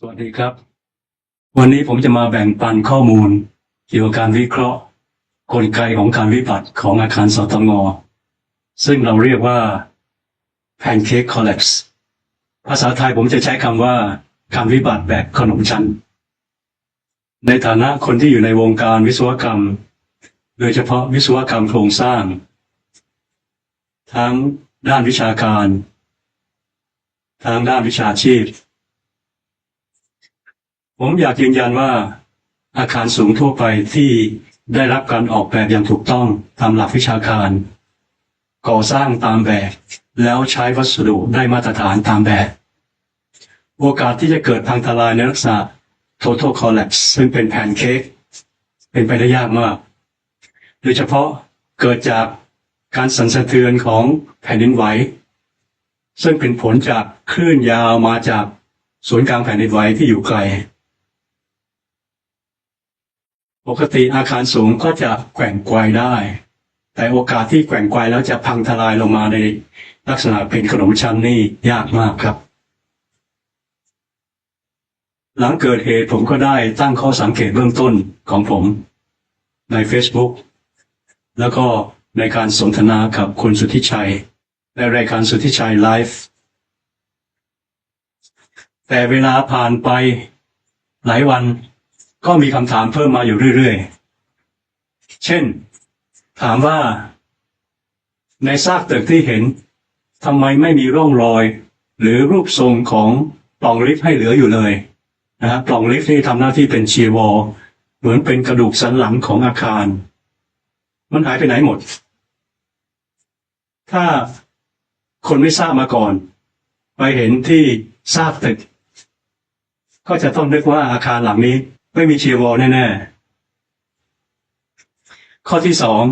สวัสดีครับ วันนี้ผมจะมาแบ่งปันข้อมูล เกี่ยวกับการวิเคราะห์ กลไกของการวิบัติของอาคารสตงซึ่งเราเรียกว่า pancake collapse ภาษาไทยผมจะใช้คำว่า การวิบัติแบบขนมชั้น ในฐานะคนที่อยู่ในวงการวิศวกรรม โดยเฉพาะวิศวกรรมโครงสร้าง ทั้งด้านวิชาการ ทั้งด้านวิชาชีพ ผมอยากยืนยันว่า อาคารสูงทั่วไปที่ได้รับการออกแบบอย่างถูกต้องตามหลักวิชาการ ก่อสร้างตามแบบ แล้วใช้วัสดุได้มาตรฐานตามแบบ โอกาสที่จะเกิดพังทลายในลักษณะ total collapse ซึ่งเป็นแผ่นเค้กเป็นไปได้ยากมาก โดยเฉพาะเกิดจากการสั่นสะเทือนของแผ่นดินไหว ซึ่งเป็นผลจากคลื่นยาวมาจากศูนย์กลางแผ่นดินไหวที่อยู่ไกล ปกติอาคารสูงก็จะแกว่งไกวได้ แต่โอกาสที่แกว่งไกวแล้วจะพังทลายลงมาในลักษณะเป็นขนมชั้นนี่ยากมากครับ หลังเกิดเหตุผมก็ได้ตั้งข้อสังเกตเบื้องต้นของผม ใน Facebook แล้วก็ในการสนทนากับคุณสุทธิชัย ในรายการสุทธิชัยไลฟ์แต่เวลาผ่านไปหลายวัน ก็มีคำถามเพิ่มมาอยู่เรื่อยๆ เช่น ถามว่า ในซากตึกที่เห็นทำไมไม่มีร่องรอย หรือรูปทรงของปล่องลิฟต์ให้เหลืออยู่เลยนะฮะปล่องลิฟต์ที่ทำหน้าที่เป็นเชียร์วอลเหมือนเป็นกระดูกสันหลังของอาคาร มันหายไปไหนหมด ถ้าคนไม่ทราบมาก่อน ไปเห็นที่ซากตึก ก็จะต้องนึกว่าอาคารหลังนี้ ไม่มีเชียร์วอลแน่ๆ ข้อที่สอง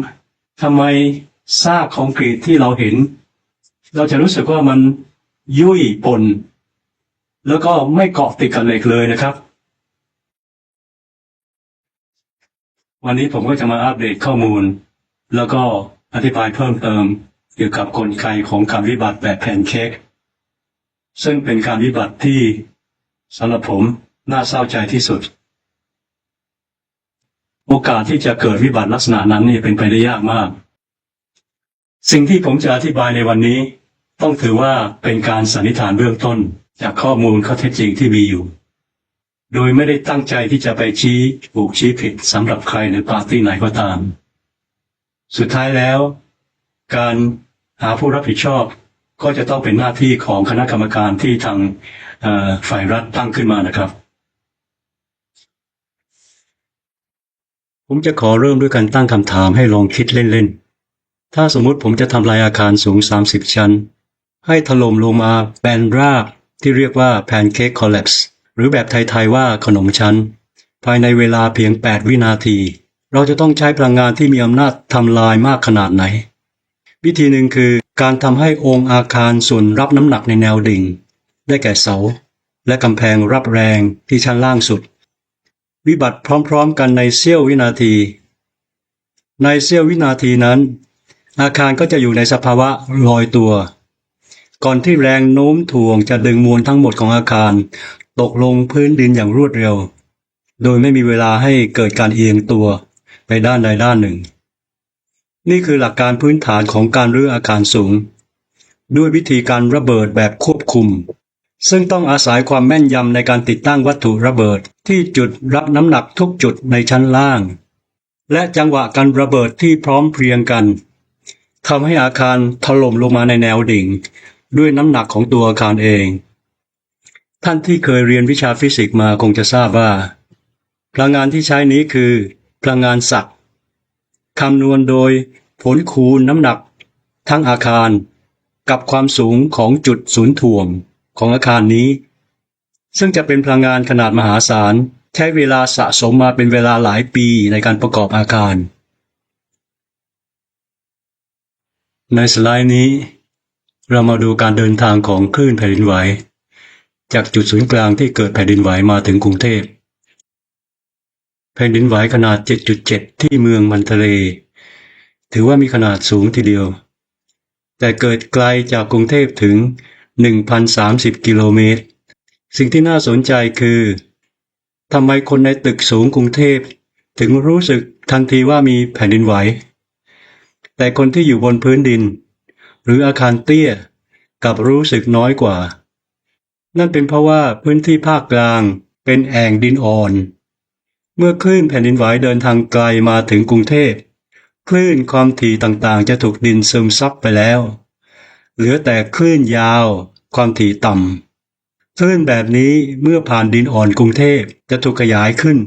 ทำไมซากคอนกรีตที่เราเห็น เราจะรู้สึกว่ามันยุ่ยปน แล้วก็ไม่เกาะติดกับเหล็กเลยนะครับ วันนี้ผมก็จะมาอัปเดตข้อมูล แล้วก็อธิบายเพิ่มเติมเกี่ยวกับกลไกของการวิบัติแบบแพนเค้กซึ่งเป็นการวิบัติที่สำหรับผมน่าเศร้าใจที่สุด โอกาสที่จะเกิดวิบัติลักษณะนั้นนี่เป็นไปได้ยากมาก สิ่งที่ผมจะอธิบายในวันนี้ ต้องถือว่าเป็นการสันนิษฐานเบื้องต้น จากข้อมูลข้อเท็จจริงที่มีอยู่ โดยไม่ได้ตั้งใจที่จะไปชี้ถูกชี้ผิดสำหรับใครหรือปาร์ตี้ไหนก็ตาม สุดท้ายแล้ว การหาผู้รับผิดชอบก็จะต้องเป็นหน้าที่ของคณะกรรมการที่ทางฝ่ายรัฐตั้งขึ้นมานะครับ ผมจะขอเริ่มด้วยการตั้งคำถามให้ลองคิดเล่นๆ ถ้าสมมุติผมจะทำลายอาคารสูง 30 ชั้น ให้ถล่มลงมาแบนราบที่เรียกว่า pancake collapse หรือแบบไทย ๆ ว่าขนมชั้น ภายในเวลาเพียง 8 วินาที เราจะต้องใช้พลังงานที่มีอำนาจทำลายมากขนาดไหน วิธีหนึ่งคือการทำให้องค์อาคารส่วนรับน้ำหนักในแนวดิ่ง ได้แก่เสา และกำแพงรับแรงที่ชั้นล่างสุด วิบัติพร้อมๆกันในเสี้ยววินาที ในเสี้ยววินาทีนั้น อาคารก็จะอยู่ในสภาวะลอยตัว ก่อนที่แรงโน้มถ่วงจะดึงมวลทั้งหมดของอาคาร ตกลงพื้นดินอย่างรวดเร็ว โดยไม่มีเวลาให้เกิดการเอียงตัวไปด้านใดด้านหนึ่ง นี่คือหลักการพื้นฐานของการรื้ออาคารสูง ด้วยวิธีการระเบิดแบบควบคุม ซึ่งต้องอาศัยความแม่นยำในการติดตั้งวัตถุระเบิดที่จุดรับน้ำหนักทุกจุดในชั้นล่าง และจังหวะการระเบิดที่พร้อมเพรียงกันทำให้อาคารถล่มลงมาในแนวดิ่ง ด้วยน้ำหนักของตัวอาคารเอง ท่านที่เคยเรียนวิชาฟิสิกส์มาคงจะทราบว่า พลังงานที่ใช้นี้คือ พลังงานศักย์คำนวณโดยผลคูณน้ำหนัก ทั้งอาคารกับความสูงของจุดศูนย์ถ่วง ของอาคารนี้ ซึ่งจะเป็นพลังงานขนาดมหาศาล ใช้เวลาสะสมมาเป็นเวลาหลายปีในการประกอบอาคาร ในสไลด์นี้ เรามาดูการเดินทางของคลื่นแผ่นดินไหว จากจุดศูนย์กลางที่เกิดแผ่นดินไหวมาถึงกรุงเทพแผ่นดินไหวขนาด 7.7 ที่เมืองมันทะเล ถือว่ามีขนาดสูงทีเดียว แต่เกิดไกลจากกรุงเทพถึง 1,030 กิโลเมตร สิ่งที่น่าสนใจคือทำไมคนในตึกสูงกรุงเทพ ถึงรู้สึกทันทีว่ามีแผ่นดินไหว แต่คนที่อยู่บนพื้นดิน หรืออาคารเตี้ยกลับรู้สึกน้อยกว่า นั่นเป็นเพราะว่าพื้นที่ภาคกลางเป็นแอ่งดินอ่อน เมื่อคลื่นแผ่นดินไหวเดินทางไกลมาถึงกรุงเทพคลื่นความถี่ต่างๆ จะถูกดินซึมซับไปแล้ว เหลือแต่คลื่นยาว ความถี่ต่ำคลื่นแบบนี้เมื่อผ่านดินอ่อนกรุงเทพจะถูกขยายขึ้น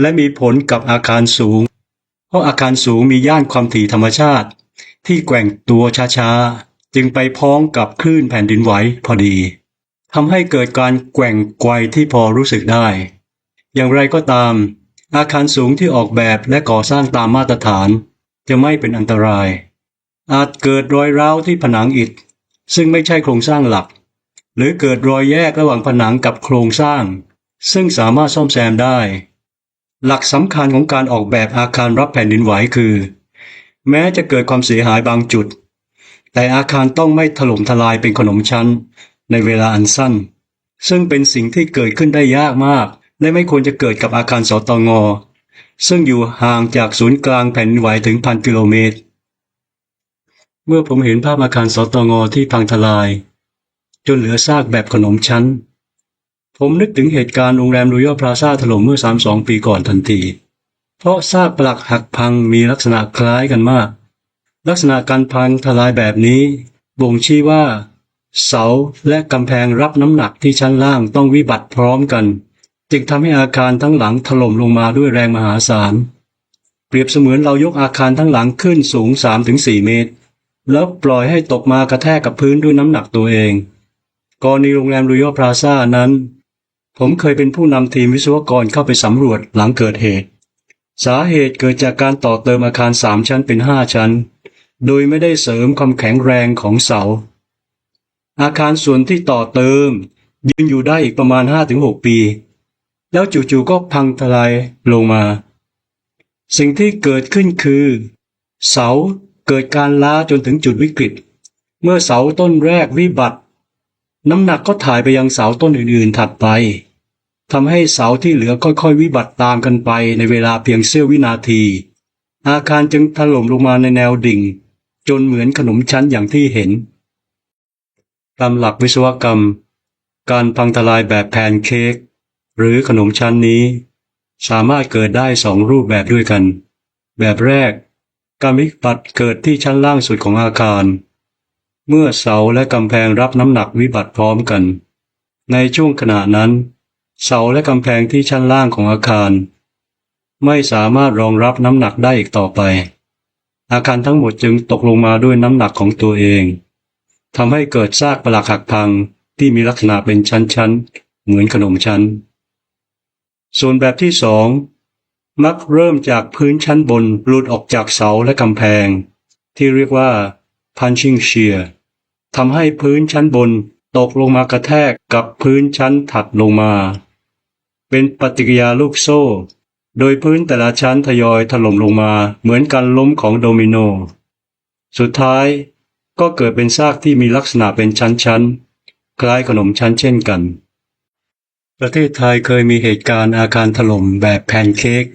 และมีผลกับอาคารสูง เพราะอาคารสูงมีย่านความถี่ธรรมชาติ ที่แกว่งตัวช้าๆ จึงไปพ้องกับคลื่นแผ่นดินไหวพอดีทำให้เกิดการแกว่งไกวที่พอรู้สึกได้ อย่างไรก็ตาม อาคารสูงที่ออกแบบและก่อสร้างตามมาตรฐาน จะไม่เป็นอันตราย อาจเกิดรอยร้าวที่ผนังอิฐ ซึ่งไม่ใช่โครงสร้างหลัก หรือเกิดรอยแยกระหว่างผนังกับโครงสร้าง ซึ่งสามารถซ่อมแซมได้ หลักสำคัญของการออกแบบอาคารรับแผ่นดินไหวคือ แม้จะเกิดความเสียหายบางจุด แต่อาคารต้องไม่ถล่มทลายเป็นขนมชั้น ในเวลาอันสั้น ซึ่งเป็นสิ่งที่เกิดขึ้นได้ยากมาก และไม่ควรจะเกิดกับอาคารสตงซึ่งอยู่ห่างจากศูนย์กลางแผ่นดินไหวถึงพันกิโลเมตร เมื่อผมเห็นภาพอาคารสตงที่พังทลาย จนเหลือซากแบบขนมชั้น ผมนึกถึงเหตุการณ์โรงแรมรอยัลพลาซาถล่มเมื่อ 32 ปีก่อนทันที เพราะซากปลักหักพังมีลักษณะคล้ายกันมาก ลักษณะการพังทลายแบบนี้ บ่งชี้ว่า เสาและกำแพงรับน้ำหนักที่ชั้นล่างต้องวิบัติพร้อมกัน จึงทำให้อาคารทั้งหลังถล่มลงมาด้วยแรงมหาศาลเปรียบเสมือนเรายกอาคารทั้งหลังขึ้นสูง 3-4 เมตร แล้วปล่อยให้ตกมากระแทกกับพื้นด้วยน้ำหนักตัวเองกรณีโรงแรมรอยัลพลาซ่านั้น ผมเคยเป็นผู้นำทีมวิศวกรเข้าไปสำรวจหลังเกิดเหตุ สาเหตุเกิดจากการต่อเติมอาคารสามชั้นเป็นห้าชั้น โดยไม่ได้เสริมความแข็งแรงของเสา อาคารส่วนที่ต่อเติม ยืนอยู่ได้อีกประมาณ 5-6 ปี แล้วจู่ๆก็พังทลายลงมา สิ่งที่เกิดขึ้นคือ เสา เกิดการล้าจนถึงจุดวิกฤต เมื่อเสาต้นแรกวิบัติ น้ำหนักก็ถ่ายไปยังเสาต้นอื่นๆถัดไปทำให้เสาที่เหลือค่อยๆ วิบัติตามกันไปในเวลาเพียงเสี้ยววินาที อาคารจึงถล่มลงมาในแนวดิ่ง จนเหมือนขนมชั้นอย่างที่เห็น ตามหลักวิศวกรรม การพังทลายแบบแพนเค้กหรือขนมชั้นนี้ สามารถเกิดได้สองรูปแบบด้วยกัน แบบแรก การวิบัติเกิดที่ชั้นล่างสุดของอาคาร เมื่อเสาและกำแพงรับน้ำหนักวิบัติพร้อมกัน ในช่วงขณะนั้น เสาและกำแพงที่ชั้นล่างของอาคาร ไม่สามารถรองรับน้ำหนักได้อีกต่อไป อาคารทั้งหมดจึงตกลงมาด้วยน้ำหนักของตัวเองทำให้เกิดซากปลักหักพังที่มีลักษณะเป็นชั้นๆ เหมือนขนมชั้น ส่วนแบบที่สอง มักเริ่มจากพื้นชั้นบนหลุดออกจากเสาและกำแพง ที่เรียกว่า punching shear ทำให้พื้นชั้นบนตกลงมากระแทกกับพื้นชั้นถัดลงมา เป็นปฏิกิริยาลูกโซ่ โดยพื้นแต่ละชั้นทยอยถล่มลงมาเหมือนการล้มของโดมิโน สุดท้ายก็เกิดเป็นซากที่มีลักษณะเป็นชั้นๆ คล้ายขนมชั้นเช่นกัน ประเทศไทยเคยมีเหตุการณ์อาคารถล่มแบบแพนเค้ก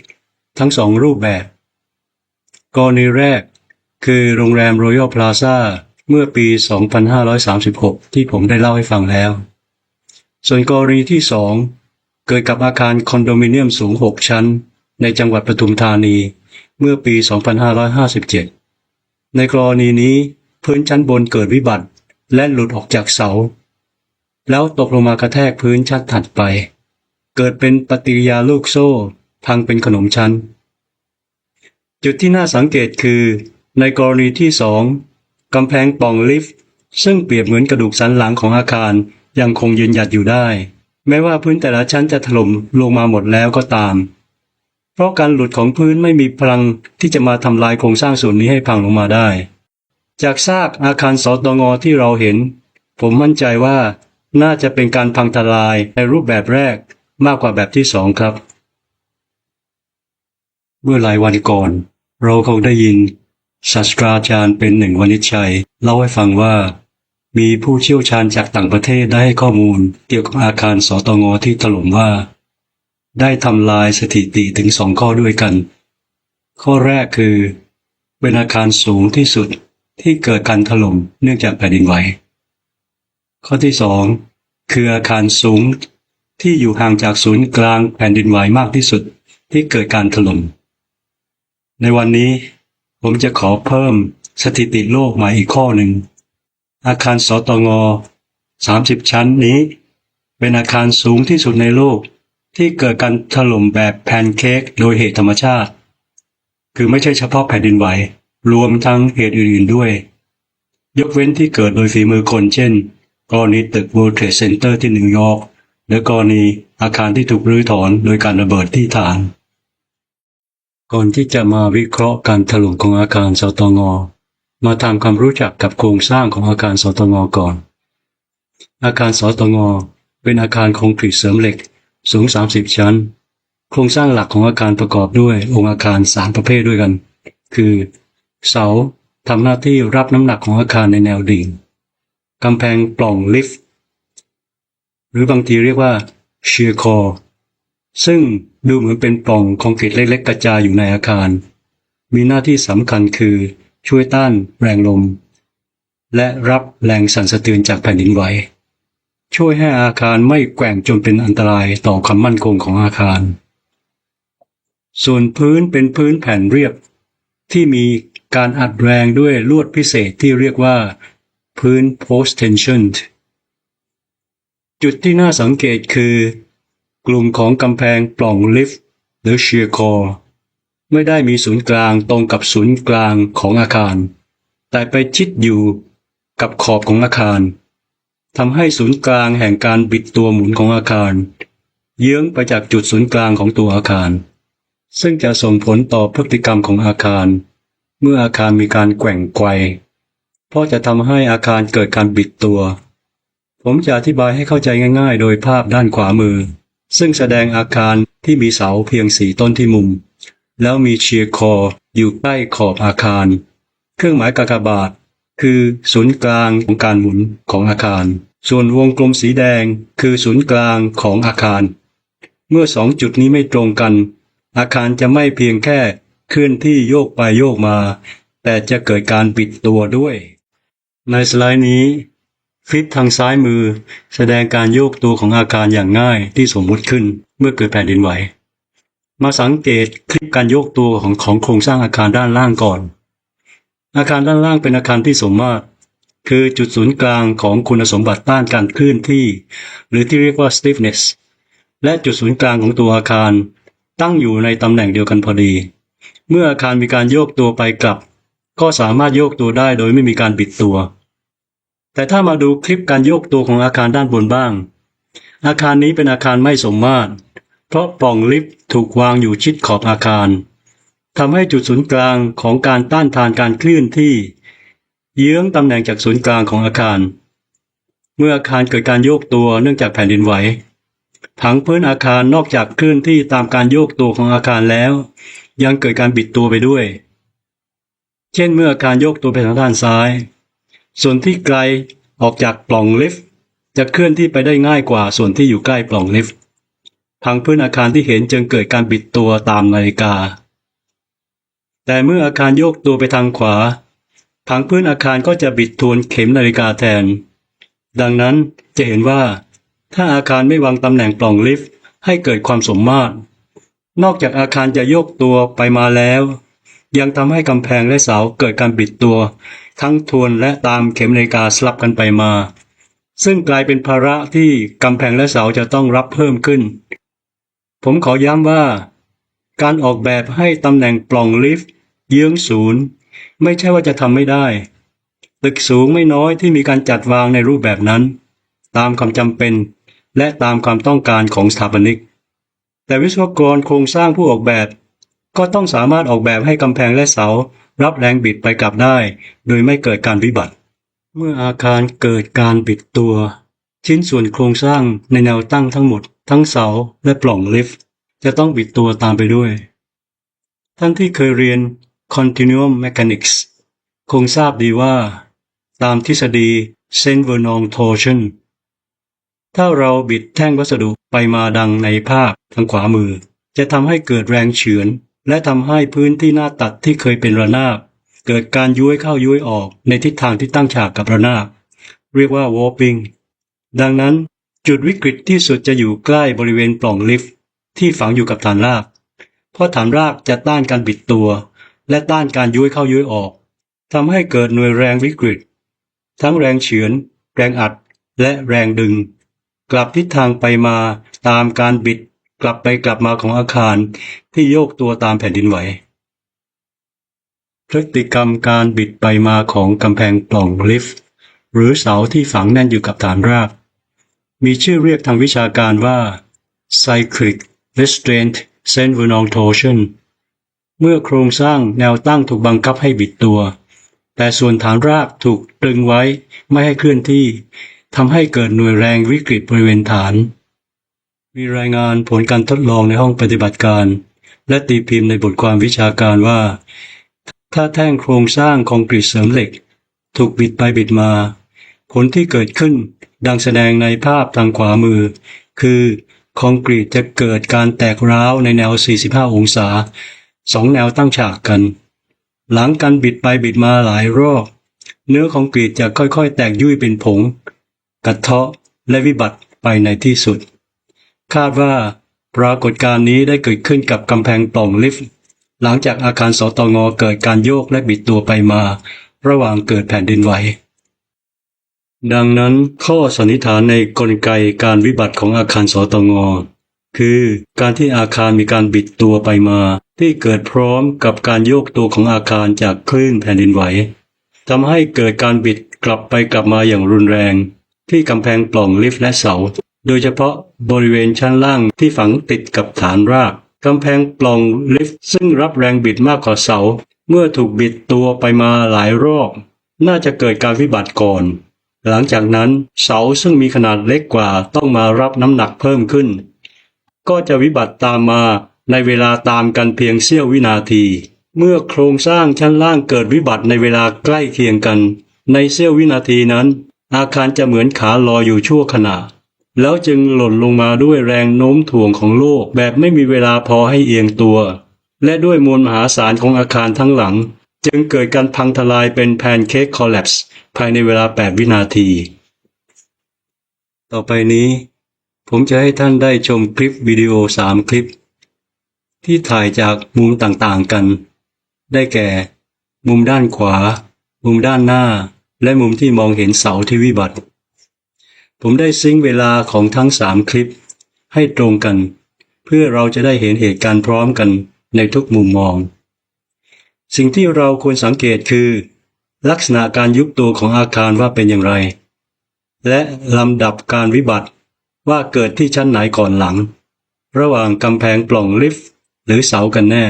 ทั้งสองรูปแบบ กรณีแรก คือโรงแรมรอยัลพลาซ่าเมื่อปี 2536 ที่ผมได้เล่าให้ฟังแล้ว ส่วนกรณีที่สองเกิดกับอาคารคอนโดมิเนียมสูง 6 ชั้น ในจังหวัดปทุมธานีเมื่อปี 2557 ในกรณีนี้พื้นชั้นบนเกิดวิบัติและหลุดออกจากเสา แล้วตกลงมากระแทกพื้นชั้นถัดไป เกิดเป็นปฏิกิริยาลูกโซ่ พังเป็นขนมชั้น จุดที่น่าสังเกตคือ ในกรณีที่สองกำแพงป่องลิฟต์ ซึ่งเปรียบเหมือนกระดูกสันหลังของอาคารยังคงยืนหยัดอยู่ได้ แม้ว่าพื้นแต่ละชั้นจะถล่มลงมาหมดแล้วก็ตาม เพราะการหลุดของพื้นไม่มีพลังที่จะมาทำลายโครงสร้างส่วนนี้ให้พังลงมาได้ จากซากอาคารสตงที่เราเห็น ผมมั่นใจว่าน่าจะเป็นการพังทลายในรูปแบบแรกมากกว่าแบบที่สองครับ เมื่อหลายวันก่อน เราคงได้ยินศาสตราจารย์เป็นหนึ่งวณิชัย เล่าให้ฟังว่า มีผู้เชี่ยวชาญจากต่างประเทศได้ให้ข้อมูลเกี่ยวกับอาคารสตงที่ถล่มว่า ได้ทำลายสถิติถึงสองข้อด้วยกัน ข้อแรกคือ เป็นอาคารสูงที่สุดที่เกิดการถล่มเนื่องจากแผ่นดินไหว ข้อที่สองคืออาคารสูงที่อยู่ห่างจากศูนย์กลางแผ่นดินไหวมากที่สุดที่เกิดการถล่ม ในวันนี้ผมจะขอเพิ่มสถิติโลกใหม่อีกข้อหนึ่ง อาคารสตง 30 ชั้นนี้ เป็นอาคารสูงที่สุดในโลกที่เกิดการถล่มแบบแพนเค้กโดยเหตุธรรมชาติ คือไม่ใช่เฉพาะแผ่นดินไหว รวมทั้งเหตุอื่นๆด้วย ยกเว้นที่เกิดโดยฝีมือคน เช่น กรณีตึก World Trade Center ที่นิวยอร์กและกรณีอาคารที่ถูกรื้อถอนโดยการระเบิดที่ฐาน ก่อนที่จะมาวิเคราะห์การถล่มของอาคารสตง มาทำความรู้จักกับโครงสร้างของอาคารสตงก่อน อาคารสตง เป็นอาคารคอนกรีตเสริมเหล็กสูง 30 ชั้น โครงสร้างหลักของอาคารประกอบด้วยองค์อาคาร3ประเภทด้วยกัน คือ เสาทำหน้าที่รับน้ำหนักของอาคารในแนวดิ่งกำแพงปล่องลิฟต์หรือบางทีเรียกว่าเชียร์คอซึ่ง ดูเหมือนเป็นปล่องคอนกรีตเล็กๆ กระจายอยู่ในอาคาร มีหน้าที่สำคัญคือช่วยต้านแรงลม และรับแรงสั่นสะเทือนจากแผ่นดินไหว ช่วยให้อาคารไม่แกว่งจนเป็นอันตรายต่อความมั่นคงของอาคาร ส่วนพื้นเป็นพื้นแผ่นเรียบ ที่มีการอัดแรงด้วยลวดพิเศษที่เรียกว่า พื้น post tension จุดที่น่าสังเกตคือ กลุ่มของกำแพงปล่องลิฟต์หรือ shear core ไม่ได้มีศูนย์กลางตรงกับศูนย์กลางของอาคาร แต่ไปชิดอยู่กับขอบของอาคารทำให้ศูนย์กลางแห่งการบิดตัวหมุนของอาคาร เยื้องไปจากจุดศูนย์กลางของตัวอาคาร ซึ่งจะส่งผลต่อพฤติกรรมของอาคาร เมื่ออาคารมีการแกว่งไกวเพราะจะทำให้อาคารเกิดการบิดตัว ผมจะอธิบายให้เข้าใจง่าย ๆ โดยภาพด้านขวามือ ซึ่งแสดงอาคารที่มีเสาเพียงสีต้นที่มุม แล้วมีเชียร์คออยู่ใกล้ขอบอาคาร เครื่องหมายกากบาท คือศูนย์กลางของการหมุนของอาคาร ส่วนวงกลมสีแดงคือศูนย์กลางของอาคาร เมื่อสองจุดนี้ไม่ตรงกัน อาคารจะไม่เพียงแค่เคลื่อนที่โยกไปโยกมา แต่จะเกิดการบิดตัวด้วย ในสไลด์นี้ คลิปทางซ้ายมือ แสดงการโยกตัวของอาคารอย่างง่ายที่สมมุติขึ้นเมื่อเกิดแผ่นดินไหว มาสังเกตคลิปการโยกตัวของของโครงสร้างอาคารด้านล่างก่อน อาคารด้านล่างเป็นอาคารที่สมมาตร คือจุดศูนย์กลางของคุณสมบัติต้านการเคลื่อนที่ หรือที่เรียกว่า stiffness และจุดศูนย์กลางของตัวอาคาร ตั้งอยู่ในตำแหน่งเดียวกันพอดี เมื่ออาคารมีการโยกตัวไปกลับ ก็สามารถโยกตัวได้โดยไม่มีการบิดตัว แต่ถ้ามาดูคลิปการโยกตัวของอาคารด้านบนบ้าง อาคารนี้เป็นอาคารไม่สมมาตร เพราะปล่องลิฟต์ถูกวางอยู่ชิดขอบอาคารทำให้จุดศูนย์กลางของการต้านทานการเคลื่อนที่ เยื้องตำแหน่งจากศูนย์กลางของอาคาร เมื่ออาคารเกิดการโยกตัวเนื่องจากแผ่นดินไหวผังพื้นอาคารนอกจากเคลื่อนที่ตามการโยกตัวของอาคารแล้ว ยังเกิดการบิดตัวไปด้วย เช่นเมื่ออาคารโยกตัวไปทางด้านซ้าย ส่วนที่ไกลออกจากปล่องลิฟต์จะเคลื่อนที่ไปได้ง่ายกว่าส่วนที่อยู่ใกล้ปล่องลิฟต์ผังพื้นอาคารที่เห็นจึงเกิดการบิดตัวตามนาฬิกา แต่เมื่ออาคารโยกตัวไปทางขวาผังพื้นอาคารก็จะบิดทวนเข็มนาฬิกาแทน ดังนั้นจะเห็นว่า ถ้าอาคารไม่วางตำแหน่งปล่องลิฟต์ให้เกิดความสมมาตร นอกจากอาคารจะโยกตัวไปมาแล้ว ยังทำให้กำแพงและเสาเกิดการบิดตัว ทั้งทวนและตามเข็มนาฬิกาสลับกันไปมา ซึ่งกลายเป็นภาระที่กำแพงและเสาจะต้องรับเพิ่มขึ้น ผมขอย้ำว่า การออกแบบให้ตำแหน่งปล่องลิฟต์เยื้องศูนย์ ไม่ใช่ว่าจะทำไม่ได้ ตึกสูงไม่น้อยที่มีการจัดวางในรูปแบบนั้น ตามความจำเป็นและตามความต้องการของสถาปนิก แต่วิศวกรโครงสร้างผู้ออกแบบ ก็ต้องสามารถออกแบบให้กำแพงและเสา รับแรงบิดไปกลับได้ โดยไม่เกิดการวิบัติ เมื่ออาคารเกิดการบิดตัว ชิ้นส่วนโครงสร้างในแนวตั้งทั้งหมด ทั้งเสาและปล่องลิฟต์จะต้องบิดตัวตามไปด้วย ท่านที่เคยเรียน Continuum Mechanics คงทราบดีว่า ตามทฤษฎีเซนเวอร์นองโทชันถ้าเราบิดแท่งวัสดุไปมาดังในภาพทางขวามือ จะทำให้เกิดแรงเฉือน และทำให้พื้นที่หน้าตัดที่เคยเป็นระนาบ เกิดการย้วยเข้าย้วยออกในทิศทางที่ตั้งฉากกับระนาบ เรียกว่า warping ดังนั้นจุดวิกฤตที่สุดจะอยู่ใกล้บริเวณปล่องลิฟต์ที่ฝังอยู่กับฐานราก เพราะฐานรากจะต้านการบิดตัว และต้านการย้วยเข้าย้วยออกทำให้เกิดหน่วยแรงวิกฤต ทั้งแรงเฉือน แรงอัด และแรงดึง กลับทิศทางไปมาตามการบิด กลับไปกลับมาของอาคารที่โยกตัวตามแผ่นดินไหว พฤติกรรมการบิดไปมาของกำแพงปล่องลิฟต์ หรือเสาที่ฝังแน่นอยู่กับฐานราก มีชื่อเรียกทางวิชาการว่า cyclic restraint s e n v e r n o n torsion เมื่อโครงสร้างแนวตั้งถูกบังคับให้บิดตัว แต่ส่วนฐานรากถูกตรึงไว้ไม่ให้เคลื่อนที่ทำให้เกิดหน่วยแรงวิกฤตบริเวณฐาน มีรายงานผลการทดลองในห้องปฏิบัติการ และตีพิมพ์ในบทความวิชาการว่า ถ้าแท่งโครงสร้างคอนกรีตเสริมเหล็ก ถูกบิดไปบิดมา ผลที่เกิดขึ้นดังแสดงในภาพทางขวามือ คือคอนกรีตจะเกิดการแตกร้าวในแนว 45 องศาสองแนวตั้งฉากกัน หลังการบิดไปบิดมาหลายรอบเนื้อคอนกรีตจะค่อยๆ แตกยุ่ยเป็นผงกระเทาะและวิบัติไปในที่สุด คาดว่าปรากฏการณ์นี้ได้เกิดขึ้นกับกำแพงปล่องลิฟต์หลังจากอาคารสตงเกิดการโยกและบิดตัวไปมา ระหว่างเกิดแผ่นดินไหว ดังนั้นข้อสันนิษฐานในกลไกการวิบัติของอาคารสตงคือการที่อาคารมีการบิดตัวไปมา ที่เกิดพร้อมกับการโยกตัวของอาคารจากคลื่นแผ่นดินไหวทำให้เกิดการบิดกลับไปกลับมาอย่างรุนแรง ที่กำแพงปล่องลิฟต์และเสา โดยเฉพาะบริเวณชั้นล่างที่ฝังติดกับฐานรากกำแพงปล่องลิฟต์ซึ่งรับแรงบิดมากกว่าเสา เมื่อถูกบิดตัวไปมาหลายรอบ น่าจะเกิดการวิบัติก่อน หลังจากนั้นเสาซึ่งมีขนาดเล็กกว่าต้องมารับน้ำหนักเพิ่มขึ้น ก็จะวิบัติตามมาในเวลาตามกันเพียงเสี้ยววินาที เมื่อโครงสร้างชั้นล่างเกิดวิบัติในเวลาใกล้เคียงกัน ในเสี้ยววินาทีนั้น อาคารจะเหมือนขาลอยอยู่ชั่วขณะ แล้วจึงหล่นลงมาด้วยแรงโน้มถ่วงของโลกแบบไม่มีเวลาพอให้เอียงตัว และด้วยมวลมหาศาลของอาคารทั้งหลัง จึงเกิดการพังทลายเป็นแพนเค้กคอล l ล p s e ภายในเวลา 8 วินาที ต่อไปนี้ ผมจะให้ท่านได้ชมคลิปวิดีโอ 3 คลิป ที่ถ่ายจากมุมต่างๆกัน ได้แก่ มุมด้านขวา มุมด้านหน้า และมุมที่มองเห็นเสาที่วิบัติ ผมได้ซิงเวลาของทั้ง3คลิปให้ตรงกัน เพื่อเราจะได้เห็นเหตุการณ์พร้อมกันในทุกมุมมอง สิ่งที่เราควรสังเกตคือ ลักษณะการยุบตัวของอาคารว่าเป็นอย่างไร และลำดับการวิบัติว่าเกิดที่ชั้นไหนก่อนหลัง ระหว่างกำแพงปล่องลิฟต์หรือเสากันแน่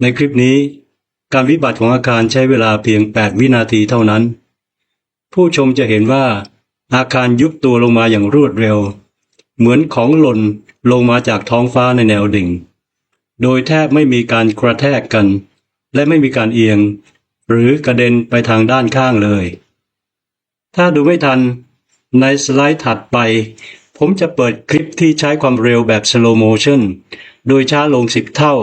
ในคลิปนี้ การวิบัติของอาคารใช้เวลาเพียง 8 วินาทีเท่านั้น ผู้ชมจะเห็นว่า อาคารยุบตัวลงมาอย่างรวดเร็ว เหมือนของหล่นลงมาจากท้องฟ้าในแนวดิ่ง โดยแทบไม่มีการกระแทกกัน และไม่มีการเอียง หรือกระเด็นไปทางด้านข้างเลย ถ้าดูไม่ทันในสไลด์ถัดไป ผมจะเปิดคลิปที่ใช้ความเร็วแบบ slow motion โดยช้าลง10เท่า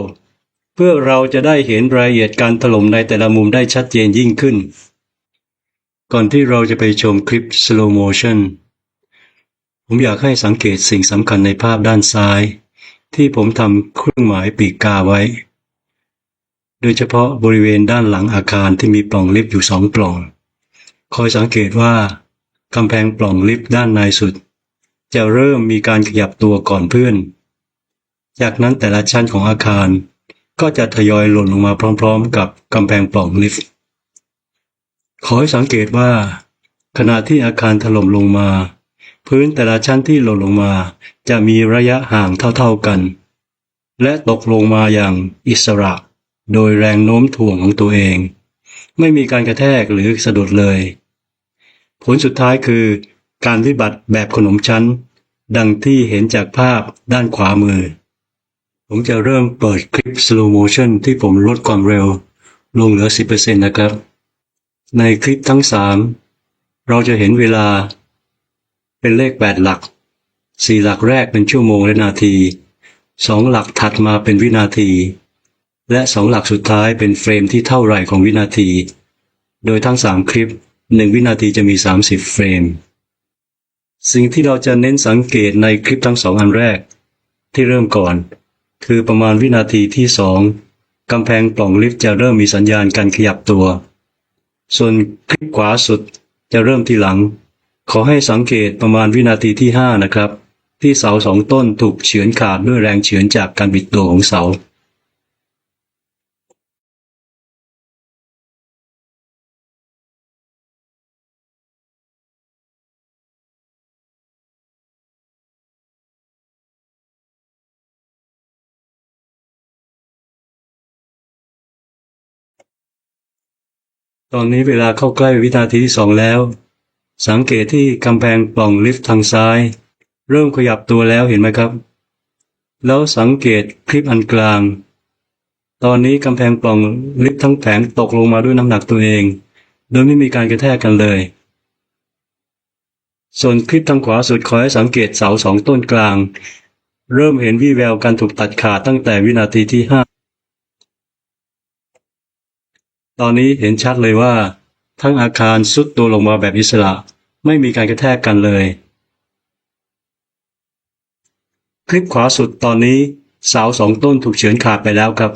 เพื่อเราจะได้เห็นรายละเอียดการถล่มในแต่ละมุมได้ชัดเจนยิ่งขึ้น ก่อนที่เราจะไปชมคลิป slow motion ผมอยากให้สังเกตสิ่งสำคัญในภาพด้านซ้าย ที่ผมทำเครื่องหมายปีกกาไว้ โดยเฉพาะบริเวณด้านหลังอาคารที่มีปล่องลิฟต์อยู่สองปล่อง คอยสังเกตว่ากำแพงปล่องลิฟต์ด้านในสุด จะเริ่มมีการขยับตัวก่อนเพื่อน จากนั้นแต่ละชั้นของอาคารก็จะทยอยหล่นลงมาพร้อม ๆ กับกำแพงปล่องลิฟต์ ขอให้สังเกตว่า ขณะที่อาคารถล่มลงมา พื้นแต่ละชั้นที่หล่นลงมาจะมีระยะห่างเท่าๆกัน และตกลงมาอย่างอิสระ โดยแรงโน้มถ่วงของตัวเอง ไม่มีการกระแทกหรือสะดุดเลย ผลสุดท้ายคือ การวิบัติแบบขนมชั้น ดังที่เห็นจากภาพด้านขวามือ ผมจะเริ่มเปิดคลิป slow motion ที่ผมลดความเร็ว ลงเหลือ 10%นะครับ ในคลิปทั้งสามเราจะเห็นเวลา เป็นเลขแปดหลักสี่หลักแรกเป็นชั่วโมงและนาทีสองหลักถัดมาเป็นวินาที และสองหลักสุดท้ายเป็นเฟรมที่เท่าไหร่ของวินาที โดยทั้งสามคลิปหนึ่งวินาทีจะมี 30 เฟรม สิ่งที่เราจะเน้นสังเกตในคลิปทั้งสองอันแรก ที่เริ่มก่อน คือประมาณวินาทีที่สองกำแพงปล่องลิฟต์จะเริ่มมีสัญญาณการขยับตัว ส่วนคลิปขวาสุดจะเริ่มทีหลัง ขอให้สังเกตประมาณวินาทีที่ 5 นะครับ ที่เสาสองต้นถูกเฉือนขาดด้วยแรงเฉือนจากการบิดตัวของเสา ตอนนี้เวลาเข้าใกล้วินาทีที่สองแล้ว สังเกตที่กำแพงปล่องลิฟต์ทางซ้าย เริ่มขยับตัวแล้วเห็นไหมครับ แล้วสังเกตคลิปอันกลาง ตอนนี้กำแพงปล่องลิฟต์ทั้งแผงตกลงมาด้วยน้ำหนักตัวเอง โดยไม่มีการกระแทกกันเลย ส่วนคลิปทางขวาสุดขอให้สังเกตเสาสองต้นกลาง เริ่มเห็นวี่แววการถูกตัดขาดตั้งแต่วินาทีที่ห้า ตอนนี้เห็นชัดเลยว่า ทั้งอาคารสุดตัวลงมาแบบอิสระ ไม่มีการกระแทกกันเลย คลิปขวาสุดตอนนี้เสาสองต้นถูกเฉือนขาดไปแล้วครับ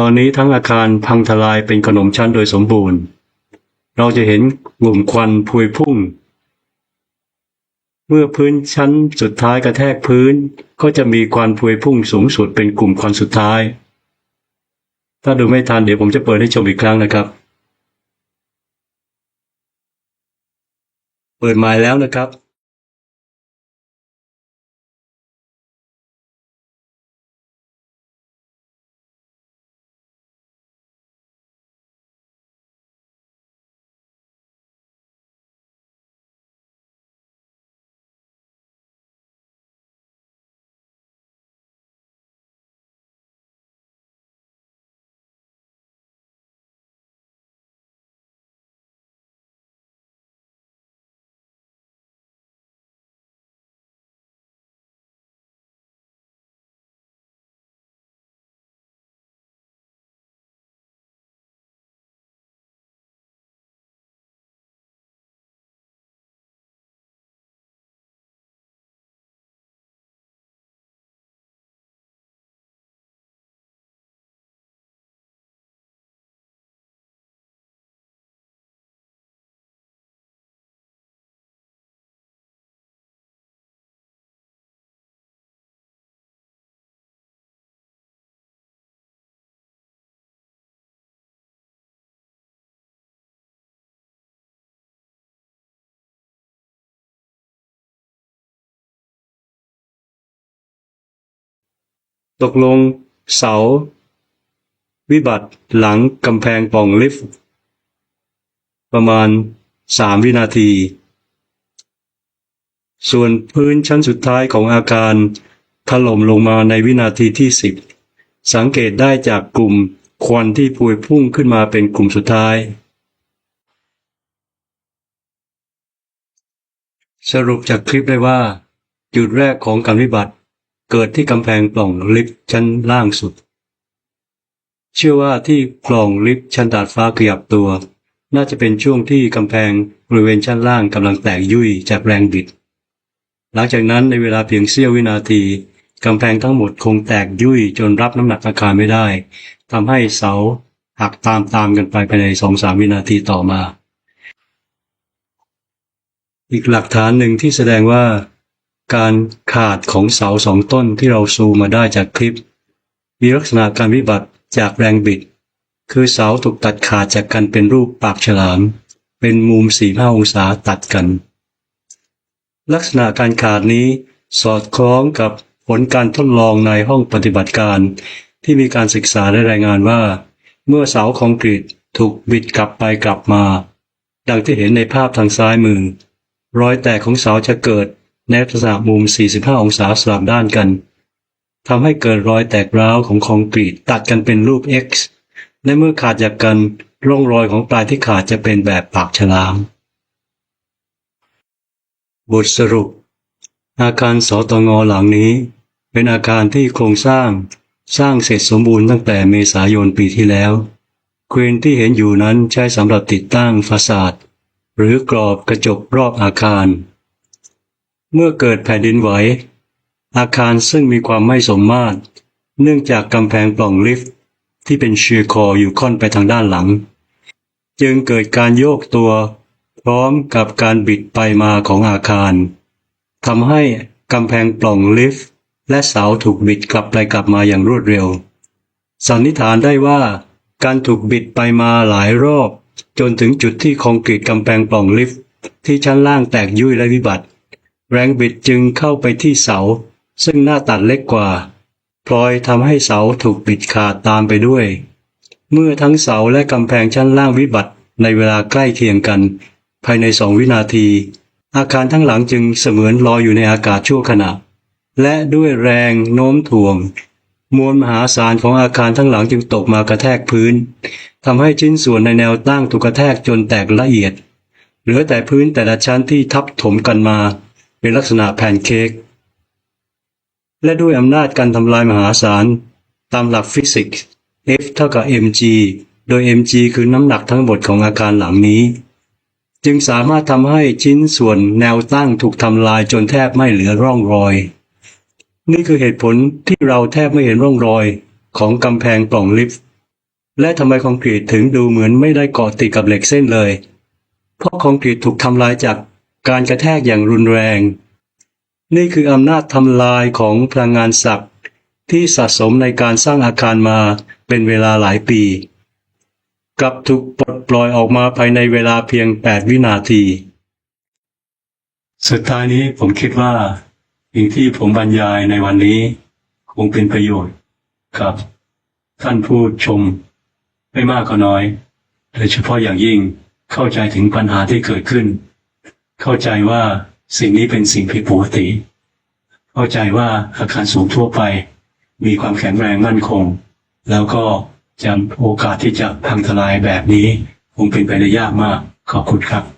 ตอนนี้ทั้งอาคารพังทลายเป็นขนมชั้นโดยสมบูรณ์ เราจะเห็นกลุ่มควันพวยพุ่ง เมื่อพื้นชั้นสุดท้ายกระแทกพื้น ก็จะมีควันพวยพุ่งสูงสุดเป็นกลุ่มควันสุดท้าย ถ้าดูไม่ทันเดี๋ยวผมจะเปิดให้ชมอีกครั้งนะครับ เปิดหมายแล้วนะครับ ตกลงเสา วิบัติหลังกำแพงป่องลิฟต์ ประมาณสามวินาที ส่วนพื้นชั้นสุดท้ายของอาคารถล่มลงมาในวินาทีที่สิบสังเกตได้จากกลุ่มควันที่พวยพุ่งขึ้นมาเป็นกลุ่มสุดท้าย สรุปจากคลิปได้ว่า จุดแรกของการวิบัติ เกิดที่กำแพงปล่องลิฟต์ชั้นล่างสุด เชื่อว่าที่ปล่องลิฟต์ชั้นดาดฟ้าขยับตัว น่าจะเป็นช่วงที่กำแพงบริเวณชั้นล่างกำลังแตกยุ่ยจากแรงบิด หลังจากนั้นในเวลาเพียงเสี้ยววินาทีกำแพงทั้งหมดคงแตกยุ่ยจนรับน้ำหนักอาคารไม่ได้ทำให้เสาหักตามตามกันไปภายในสองสามวินาทีต่อมา อีกหลักฐานหนึ่งที่แสดงว่า การขาดของเสาสองต้นที่เราซูมมาได้จากคลิป มีลักษณะการวิบัติจากแรงบิด คือเสาถูกตัดขาดจากกันเป็นรูปปากฉลาม เป็นมุม45องศาตัดกัน ลักษณะการขาดนี้สอดคล้องกับผลการทดลองในห้องปฏิบัติการ ที่มีการศึกษาได้รายงานว่า เมื่อเสาคอนกรีตถูกบิดกลับไปกลับมา ดังที่เห็นในภาพทางซ้ายมือ รอยแตกของเสาจะเกิด ในลักษณะมุม 45 องศาสลับด้านกันทำให้เกิดรอยแตกร้าวของคอนกรีตตัดกันเป็นรูป X และเมื่อขาดจากกันร่องรอยของปลายที่ขาดจะเป็นแบบปากฉลาม บทสรุป อาคารสตงหลังนี้ เป็นอาคารที่โครงสร้าง สร้างเสร็จสมบูรณ์ตั้งแต่เมษายนปีที่แล้วเครนที่เห็นอยู่นั้นใช้สำหรับติดตั้งฟาสาดหรือกรอบกระจกรอบอาคาร เมื่อเกิดแผ่นดินไหว อาคารซึ่งมีความไม่สมมาตร เนื่องจากกำแพงปล่องลิฟต์ ที่เป็นเชียร์คออยู่ค่อนไปทางด้านหลัง จึงเกิดการโยกตัว พร้อมกับการบิดไปมาของอาคารทำให้กำแพงปล่องลิฟต์ และเสาถูกบิดกลับไปกลับมาอย่างรวดเร็ว สันนิษฐานได้ว่า การถูกบิดไปมาหลายรอบ จนถึงจุดที่คอนกรีตกำแพงปล่องลิฟต์ ที่ชั้นล่างแตกยุ่ยและวิบัติ แรงบิดจึงเข้าไปที่เสา ซึ่งหน้าตัดเล็กกว่า พลอยทำให้เสาถูกบิดขาดตามไปด้วย เมื่อทั้งเสาและกำแพงชั้นล่างวิบัติในเวลาใกล้เคียงกัน ภายในสองวินาที อาคารทั้งหลังจึงเสมือนลอยอยู่ในอากาศชั่วขณะ และด้วยแรงโน้มถ่วง มวลมหาศาลของอาคารทั้งหลังจึงตกมากระแทกพื้นทำให้ชิ้นส่วนในแนวตั้งถูกกระแทกจนแตกละเอียด เหลือแต่พื้นแต่ละชั้นที่ทับถมกันมา เป็นลักษณะแผ่นเค้กและด้วยอำนาจการทำลายมหาศาล ตามหลักฟิสิกส์ F เท่ากับ mg โดย mg คือน้ำหนักทั้งหมดของอาคารหลังนี้ จึงสามารถทำให้ชิ้นส่วนแนวตั้งถูกทำลายจนแทบไม่เหลือร่องรอย นี่คือเหตุผลที่เราแทบไม่เห็นร่องรอยของกำแพงปล่องลิฟต์ และทำไมคอนกรีตถึงดูเหมือนไม่ได้เกาะติดกับเหล็กเส้นเลย เพราะคอนกรีตถูกทำลายจาก การกระแทกอย่างรุนแรง นี่คืออำนาจทำลายของพลังงานศักดิ์ที่สะสมในการสร้างอาคารมาเป็นเวลาหลายปี กลับถูกปลดปล่อยออกมาภายในเวลาเพียง 8 วินาที สุดท้ายนี้ผมคิดว่าสิ่งที่ผมบรรยายในวันนี้ คงเป็นประโยชน์กับท่านผู้ชม ไม่มากก็น้อย โดยเฉพาะอย่างยิ่งเข้าใจถึงปัญหาที่เกิดขึ้น เข้าใจว่าสิ่งนี้เป็นสิ่งผิดปกติ เข้าใจว่าอาคารสูงทั่วไป มีความแข็งแรงมั่นคง แล้วก็จำโอกาสที่จะพังทลายแบบนี้ คงเป็นไปได้ยากมากขอบคุณครับ